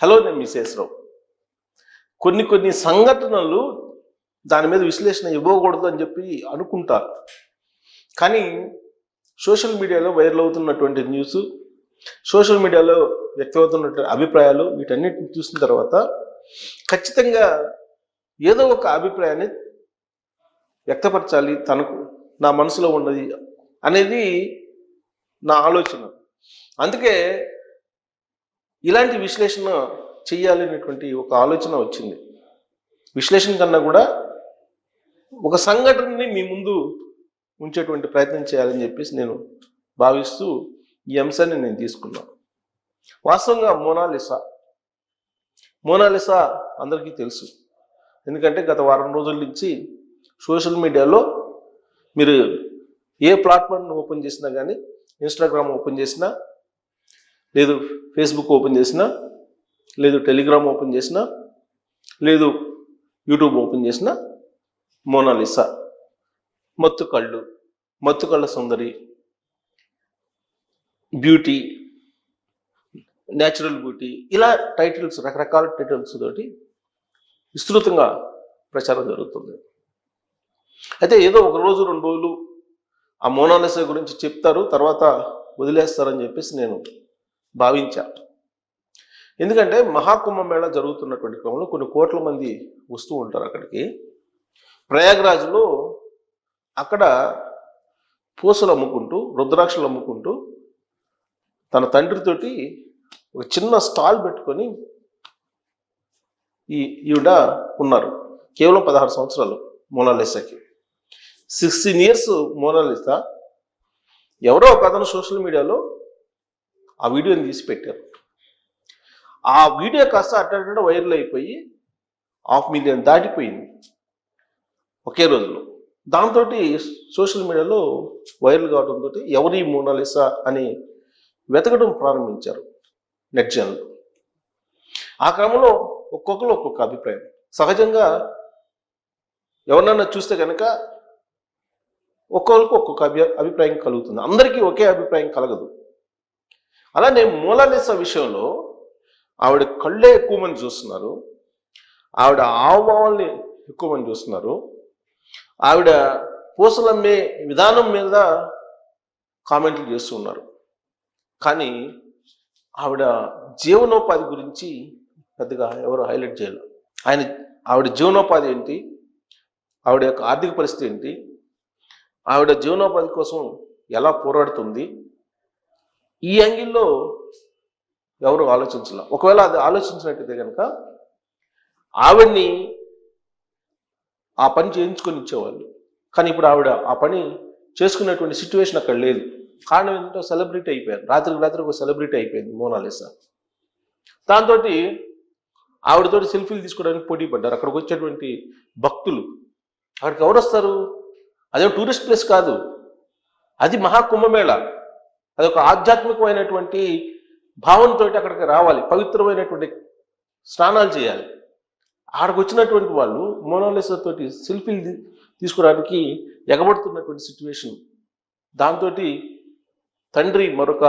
Hello నేను మిసేశ్రావు కొన్ని కొన్ని సంఘటనలు దాని మీద విశ్లేషణ ఇవ్వకూడదు అని చెప్పి అనుకుంటారు. కానీ సోషల్ మీడియాలో వైరల్ అవుతున్నటువంటి న్యూస్ సోషల్ మీడియాలో వ్యక్తమవుతున్నటువంటి అభిప్రాయాలు వీటన్నిటిని చూసిన తర్వాత ఖచ్చితంగా ఏదో ఒక అభిప్రాయాన్ని వ్యక్తపరచాలి తనకు నా మనసులో ఉన్నది అనేది నా ఆలోచన. అందుకే ఇలాంటి విశ్లేషణ చెయ్యాలి అనేటువంటి ఒక ఆలోచన వచ్చింది. విశ్లేషణ కన్నా కూడా ఒక సంఘటనని మీ ముందు ఉంచేటువంటి ప్రయత్నం చేయాలని చెప్పేసి నేను భావిస్తూ ఈ అంశాన్ని నేను తీసుకున్నాను వాస్తవంగా మోనాలిసా మోనాలిసా అందరికీ తెలుసు. ఎందుకంటే గత వారం రోజుల నుంచి సోషల్ మీడియాలో మీరు ఏ ప్లాట్ఫామ్ను ఓపెన్ చేసినా కానీ ఇన్స్టాగ్రామ్ ఓపెన్ చేసినా లేదు ఫేస్బుక్ ఓపెన్ చేసినా లేదు టెలిగ్రామ్ ఓపెన్ చేసినా లేదు యూట్యూబ్ ఓపెన్ చేసినా మోనాలిసా మత్తు కళ్ళు మత్తు కళ్ళ సుందరి బ్యూటీ న్యాచురల్ బ్యూటీ ఇలా టైటిల్స్ రకరకాల టైటిల్స్ తోటి విస్తృతంగా ప్రచారం జరుగుతుంది. అయితే ఏదో ఒక రోజు రెండు రోజులు ఆ మోనాలిసా గురించి చెప్తారు తర్వాత వదిలేస్తారని చెప్పేసి నేను భావించా. ఎందుకంటే మహాకుంభమేళ జరుగుతున్నటువంటి క్రమంలో కొన్ని కోట్ల మంది వస్తూ ఉంటారు అక్కడికి. ప్రయాగ్రాజ్లో అక్కడ పూసలు అమ్ముకుంటూ రుద్రాక్షలు అమ్ముకుంటూ తన తండ్రితోటి ఒక చిన్న స్టాల్ పెట్టుకొని ఈ ఈవిడ ఉన్నారు. కేవలం పదహారు సంవత్సరాలు మోనాలిసాకి. Sixteen years Mona Lisa. ఎవరో ఒక అతను సోషల్ మీడియాలో ఆ వీడియోని తీసి పెట్టారు. ఆ వీడియో కాస్త అట్ట వైరల్ అయిపోయి హాఫ్ మిలియన్ దాటిపోయింది ఒకే రోజులో దాంతో సోషల్ మీడియాలో వైరల్ కావడంతో ఎవరి మోనాలిసా అని వెతకడం ప్రారంభించారు నెట్ జన్లు ఆ క్రమంలో ఒక్కొక్కరు ఒక్కొక్క అభిప్రాయం. సహజంగా ఎవరినన్నా చూస్తే కనుక ఒక్కొక్కరికి ఒక్కొక్క అభి అభిప్రాయం కలుగుతుంది. అందరికీ ఒకే అభిప్రాయం కలగదు. అలానే మోనాలిసా విషయంలో ఆవిడ కళ్ళే ఎక్కువ మంది చూస్తున్నారు. ఆవిడ ఆవుభావాల్ని ఎక్కువ మంది చూస్తున్నారు. ఆవిడ పూసలమ్మే విధానం మీద కామెంట్లు చేస్తున్నారు కానీ ఆవిడ జీవనోపాధి గురించి పెద్దగా ఎవరు హైలైట్ చేయాలి ఆయన ఆవిడ జీవనోపాధి ఏంటి? ఆవిడ యొక్క ఆర్థిక పరిస్థితి ఏంటి? ఆవిడ జీవనోపాధి కోసం ఎలా పోరాడుతుంది? ఈ యాంగిల్లో ఎవరు ఆలోచించాల. ఒకవేళ అది ఆలోచించినట్టయితే కనుక ఆవిడ్ని ఆ పని చేయించుకొని ఇచ్చేవాళ్ళు కానీ ఇప్పుడు ఆవిడ ఆ పని చేసుకునేటువంటి సిచ్యువేషన్ అక్కడ లేదు. కారణం ఏంటంటే సెలబ్రిటీ అయిపోయారు. రాత్రికి రాత్రి ఒక సెలబ్రిటీ అయిపోయింది మోనాలిసా. దాంతో ఆవిడతోటి సెల్ఫీలు తీసుకోవడానికి పోటీ పడ్డారు. అక్కడికి వచ్చేటువంటి భక్తులు. అక్కడికి ఎవరు వస్తారు? అదే టూరిస్ట్ ప్లేస్ కాదు. అది మహాకుంభమేళ. అది ఒక ఆధ్యాత్మికమైనటువంటి భావంతో అక్కడికి రావాలి పవిత్రమైనటువంటి స్నానాలు చేయాలి. ఆడకు వచ్చినటువంటి వాళ్ళు మోనాలిసా తోటి సెల్ఫీలు తీసుకోవడానికి ఎగబడుతున్నటువంటి సిచ్యువేషన్. దాంతో తండ్రి మరొక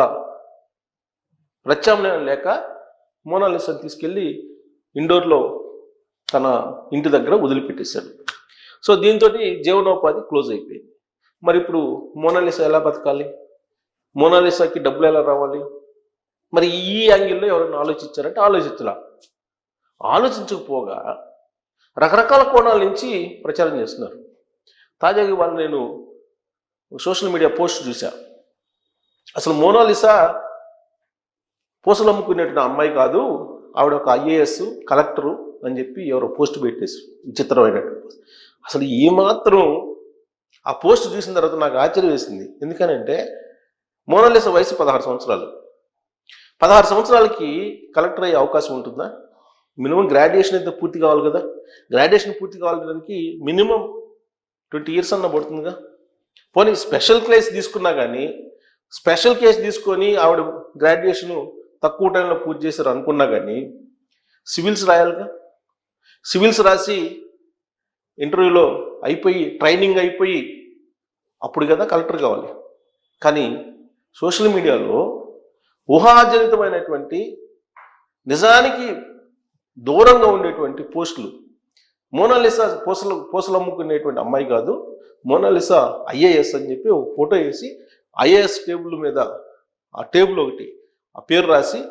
ప్రత్యామ్నాయం లేక మోనాలిసాను తీసుకెళ్ళి ఇండోర్లో తన ఇంటి దగ్గర వదిలిపెట్టేశాడు. సో దీంతో జీవనోపాధి క్లోజ్ అయిపోయింది. మరి ఇప్పుడు మోనాలిసా ఎలా బతకాలి? మోనాలిసాకి డబ్బులు ఎలా రావాలి? మరి ఈ యాంగిల్లో ఎవరైనా ఆలోచించారంటే ఆలోచించలా ఆలోచించకపోగా రకరకాల కోణాల నుంచి ప్రచారం చేస్తున్నారు. తాజాగా వాళ్ళు నేను సోషల్ మీడియా పోస్ట్ చూసా అసలు మోనాలిసా పూసలు అమ్ముకునేటువంటి అమ్మాయి కాదు ఆవిడ ఒక ఐఏఎస్ కలెక్టరు అని చెప్పి ఎవరో పోస్ట్ పెట్టేసి విచిత్రమైనటువంటి అసలు ఏమాత్రం ఆ పోస్ట్ చూసిన తర్వాత నాకు ఆశ్చర్యం వేసింది. ఎందుకనంటే మోనాలిస వయసు పదహారు సంవత్సరాలు. పదహారు సంవత్సరాలకి కలెక్టర్ అయ్యే అవకాశం ఉంటుందా? మినిమం గ్రాడ్యుయేషన్ అయితే పూర్తి కావాలి కదా? గ్రాడ్యుయేషన్ పూర్తి కావాలడానికి మినిమం ట్వంటీ ఇయర్స్ అన్న పడుతుందిగా? పోనీ స్పెషల్ క్లాస్ తీసుకున్నా కానీ స్పెషల్ కేసు తీసుకొని ఆవిడ గ్రాడ్యుయేషన్ తక్కువ టైంలో పూర్తి చేశారు అనుకున్నా కానీ సివిల్స్ రాయాలిగా? సివిల్స్ రాసి ఇంటర్వ్యూలో అయిపోయి ట్రైనింగ్ అయిపోయి అప్పుడు కదా కలెక్టర్ కావాలి. కానీ సోషల్ మీడియాలో ఊహాజనితమైనటువంటి నిజానికి దూరంగా ఉండేటువంటి పోస్టులు. మోనాలిసా పూసలు పూసలు అమ్ముకునేటువంటి అమ్మాయి కాదు. మోనాలిసా ఐఏఎస్ అని చెప్పి ఒక ఫోటో వేసి ఐఏఎస్ టేబుల్ మీద ఆ టేబుల్ ఒకటి ఆ పేరు రాసి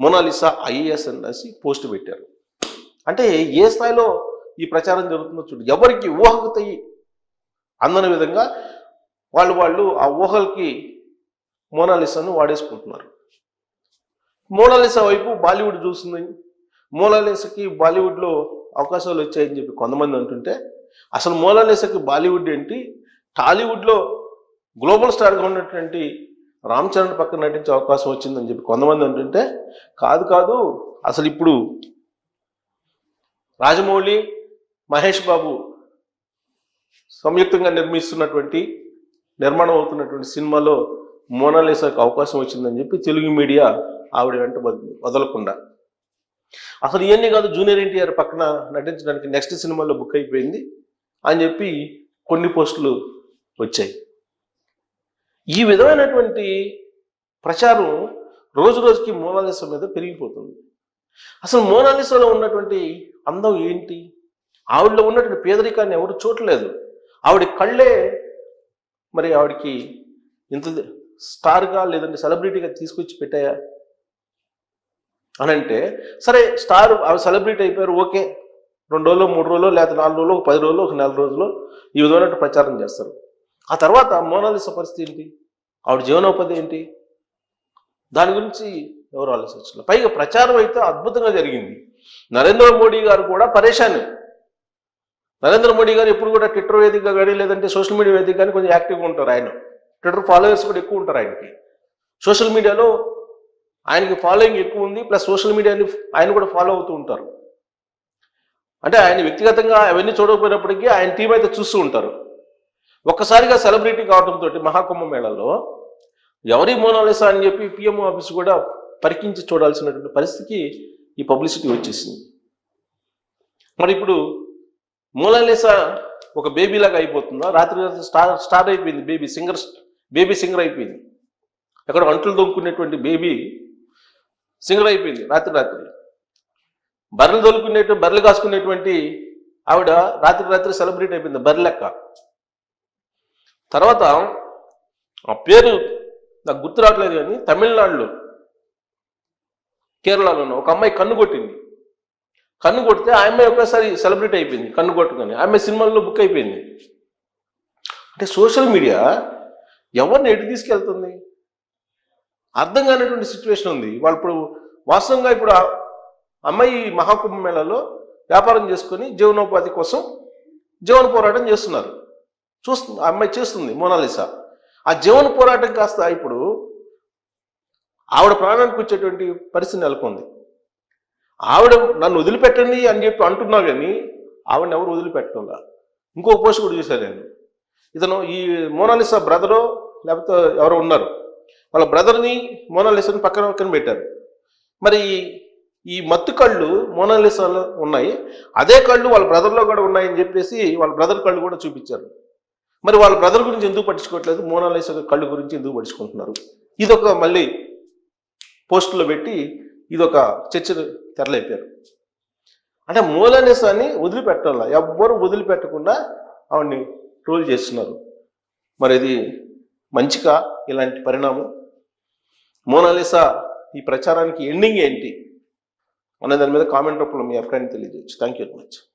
మోనాలిసా ఐఏఎస్ అని రాసి పోస్ట్ పెట్టారు. అంటే ఏ స్థాయిలో ఈ ప్రచారం జరుగుతుందో చూడు. ఎవరికి ఊహకు తయి. అందని విధంగా వాళ్ళు వాళ్ళు ఆ ఊహలకి మోనాలిసాను వాడేసుకుంటున్నారు. మోనాలిసా వైపు బాలీవుడ్ చూస్తుంది మోనాలిసాకి బాలీవుడ్లో అవకాశాలు వచ్చాయని చెప్పి కొంతమంది అంటుంటే అసలు మోనాలిసాకి బాలీవుడ్ ఏంటి? టాలీవుడ్లో గ్లోబల్ స్టార్గా ఉన్నటువంటి రామ్ చరణ్ పక్కన నటించే అవకాశం వచ్చిందని చెప్పి కొంతమంది అంటుంటే కాదు కాదు అసలు ఇప్పుడు రాజమౌళి మహేష్ బాబు సంయుక్తంగా నిర్మిస్తున్నటువంటి నిర్మాణం అవుతున్నటువంటి సినిమాలో మోనాలిసాకు అవకాశం వచ్చిందని చెప్పి తెలుగు మీడియా ఆవిడ వెంట వదలకుండా. అసలు ఇవన్నీ కాదు జూనియర్ ఎన్టీఆర్ పక్కన నటించడానికి నెక్స్ట్ సినిమాలో బుక్ అయిపోయింది అని చెప్పి కొన్ని పోస్టులు వచ్చాయి. ఈ విధమైనటువంటి ప్రచారం రోజు రోజుకి మోనాలిసా మీద పెరిగిపోతుంది. అసలు మోనాలిసాలో ఉన్నటువంటి అందం ఏంటి? ఆవిడలో ఉన్నటువంటి పేదరికాన్ని ఎవరు చూడలేదు. ఆవిడ కళ్ళే మరి ఆవిడకి ఇంత స్టార్గా లేదంటే సెలబ్రిటీగా తీసుకొచ్చి పెట్టాయా? అని అంటే సరే స్టార్ ఆవిడ సెలబ్రిటీ అయిపోయారు ఓకే. రెండు రోజులు మూడు రోజులు లేకపోతే నాలుగు రోజులు ఒక పది రోజులు ఒక నెల రోజులు ఈ విధమైన ప్రచారం చేస్తారు. ఆ తర్వాత మోనాలిసా పరిస్థితి ఏంటి? ఆవిడ జీవనోపాధి ఏంటి? దాని గురించి ఎవరు ఆలోచించలేదు పైగా ప్రచారం అయితే అద్భుతంగా జరిగింది. నరేంద్ర మోడీ గారు కూడా పరేషాన్. నరేంద్ర మోడీ గారు ఎప్పుడు కూడా ట్విట్టర్ వేదికగా కానీ లేదంటే సోషల్ మీడియా వేదిక కానీ కొంచెం యాక్టివ్గా ఉంటారు ఆయన. ట్విట్టర్ ఫాలోవర్స్ కూడా ఎక్కువ ఉంటారు ఆయనకి. సోషల్ మీడియాలో ఆయనకి ఫాలోయింగ్ ఎక్కువ ఉంది ప్లస్ సోషల్ మీడియాని ఆయన కూడా ఫాలో అవుతూ ఉంటారు. అంటే ఆయన వ్యక్తిగతంగా అవన్నీ చూడకపోయినప్పటికీ ఆయన టీం అయితే చూస్తూ ఉంటారు. ఒక్కసారిగా సెలబ్రిటీ కావడంతో మహాకుంభ మేళలో ఎవరి మోనాలిసా అని చెప్పి పిఎం ఆఫీస్ కూడా పరికించి చూడాల్సినటువంటి పరిస్థితికి ఈ పబ్లిసిటీ వచ్చేసింది. మరి ఇప్పుడు మోనాలిసా ఒక బేబీ లాగా అయిపోతుందా? రాత్రి రాత్రి స్టార్ స్టార్ అయిపోయింది బేబీ సింగర్ బేబీ సింగర్ అయిపోయింది. ఎక్కడ వంటలు దొంకునేటువంటి బేబీ సింగర్ అయిపోయింది రాత్రి రాత్రి. బర్రెలు దొలుకునేటువంటి బర్రెలు కాసుకునేటువంటి ఆవిడ రాత్రి రాత్రి సెలబ్రేట్ అయిపోయింది బర్రె లెక్క. తర్వాత ఆ పేరు నాకు గుర్తు రావట్లేదు కానీ తమిళనాడులో కేరళలోనో ఒక అమ్మాయి కన్ను కొట్టింది. కన్ను కొడితే ఆ అమ్మాయి ఒకేసారి సెలబ్రేట్ అయిపోయింది కన్ను కొట్టుకొని ఆమె సినిమాల్లో బుక్ అయిపోయింది. అంటే సోషల్ మీడియా ఎవరిని ఎటు తీసుకెళ్తుంది? అర్థం కానటువంటి సిచ్యువేషన్ ఉంది. వాళ్ళు ఇప్పుడు వాస్తవంగా ఇప్పుడు అమ్మాయి మహాకుంభ మేళాలో వ్యాపారం చేసుకొని జీవనోపాధి కోసం జీవన పోరాటం చేస్తున్నారు. చూస్తుంది అమ్మాయి చేస్తుంది మోనాలిసా ఆ జీవన పోరాటం కాస్త ఇప్పుడు ఆవిడ ప్రాణానికి వచ్చేటువంటి పరిస్థితి నెలకొంది. ఆవిడ నన్ను వదిలిపెట్టండి అని చెప్పి అంటున్నా కానీ ఆవిడని ఎవరు వదిలిపెట్టడంలా ఇంకో పోస్ట్ కూడా చూశాను నేను. ఇతను ఈ మోనాలిసా బ్రదరు లేకపోతే ఎవరో ఉన్నారు. వాళ్ళ బ్రదర్ని మోనాలిసాని పక్కన పక్కన పెట్టారు. మరి ఈ మత్తు కళ్ళు మోనాలిసాలో ఉన్నాయి. అదే కళ్ళు వాళ్ళ బ్రదర్లో కూడా ఉన్నాయని చెప్పేసి వాళ్ళ బ్రదర్ కళ్ళు కూడా చూపించారు. మరి వాళ్ళ బ్రదర్ గురించి ఎందుకు పట్టించుకోవట్లేదు? మోనాలిసా కళ్ళు గురించి ఎందుకు పట్టించుకుంటున్నారు? ఇదొక మళ్ళీ పోస్టులో పెట్టి ఇదొక చర్చ తెరలేపారు. అంటే మోనాలిసాని వదిలిపెట్టాల? ఎవ్వరు వదిలిపెట్టకుండా ఆవిడ్ని ట్రోల్ చేస్తున్నారు. మరి ఇది మంచిగా ఇలాంటి పరిణామం? మోనాలిసా ఈ ప్రచారానికి ఎండింగ్ ఏంటి? అనే దాని మీద కామెంట్ రూపంలో మీ అభిప్రాయం తెలియజేయచ్చు. Thank you very much